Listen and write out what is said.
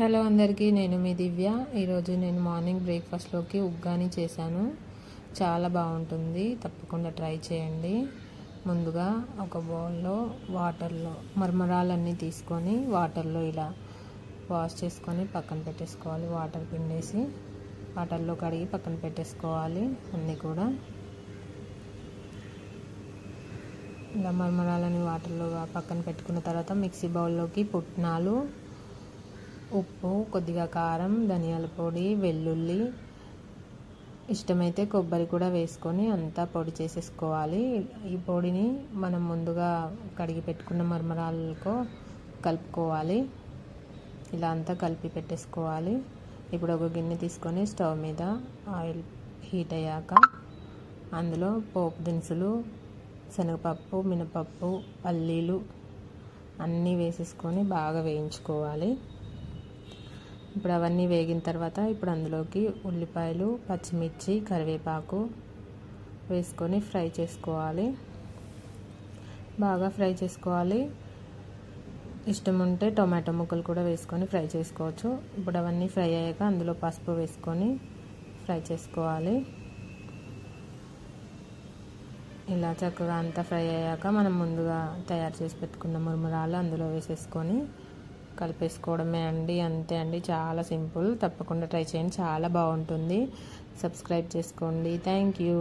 Hello అందరికీ నేను మీ దివ్య. ఈరోజు నేను మార్నింగ్ బ్రేక్ఫాస్ట్లోకి ఉగ్గాని చేశాను. చాలా బాగుంటుంది. తప్పకుండా ట్రై చేయండి. ముందుగా ఒక బౌల్లో వాటర్లో మర్మరాలన్నీ తీసుకొని వాటర్లో ఇలా వాష్ చేసుకొని పక్కన పెట్టేసుకోవాలి. వాటర్ పిండేసి వాటర్లో కడిగి పక్కన పెట్టేసుకోవాలి. అన్నీ కూడా ఇలా మర్మరాలని వాటర్లో పక్కన పెట్టుకున్న తర్వాత మిక్సీ బౌల్లోకి పుట్నాలు ఉప్పు కొద్దిగా కారం ధనియాల పొడి వెల్లుల్లి. ఇష్టమైతే కొబ్బరి కూడా వేసుకొని అంతా పొడి చేసేసుకోవాలి. ఈ పొడిని మనం ముందుగా కడిగి పెట్టుకున్న మరమరాలతో కలుపుకోవాలి. ఇలా అంతా కలిపి పెట్టేసుకోవాలి. ఇప్పుడు ఒక గిన్నె తీసుకొని స్టవ్ మీద ఆయిల్ హీట్ అయ్యాక అందులో పోపు దినుసులు శనగపప్పు మినపప్పు పల్లీలు అన్నీ వేసేసుకొని బాగా వేయించుకోవాలి. ఇప్పుడు అవన్నీ వేగిన తర్వాత ఇప్పుడు అందులోకి ఉల్లిపాయలు పచ్చిమిర్చి కరివేపాకు వేసుకొని ఫ్రై చేసుకోవాలి. బాగా ఫ్రై చేసుకోవాలి. ఇష్టం ఉంటే టొమాటో ముక్కలు కూడా వేసుకొని ఫ్రై చేసుకోవచ్చు. ఇప్పుడు అవన్నీ ఫ్రై అయ్యాక అందులో పసుపు వేసుకొని ఫ్రై చేసుకోవాలి. ఇలా చక్కగా అంతా ఫ్రై అయ్యాక మనం ముందుగా తయారు చేసి పెట్టుకున్న మురుమురాలు అందులో వేసేసుకొని కలిపేసుకోవడమే అండి అంతే అండి. చాలా సింపుల్. తప్పకుండా ట్రై చేయండి. చాలా బాగుంటుంది. సబ్స్క్రైబ్ చేసుకోండి. Thank you.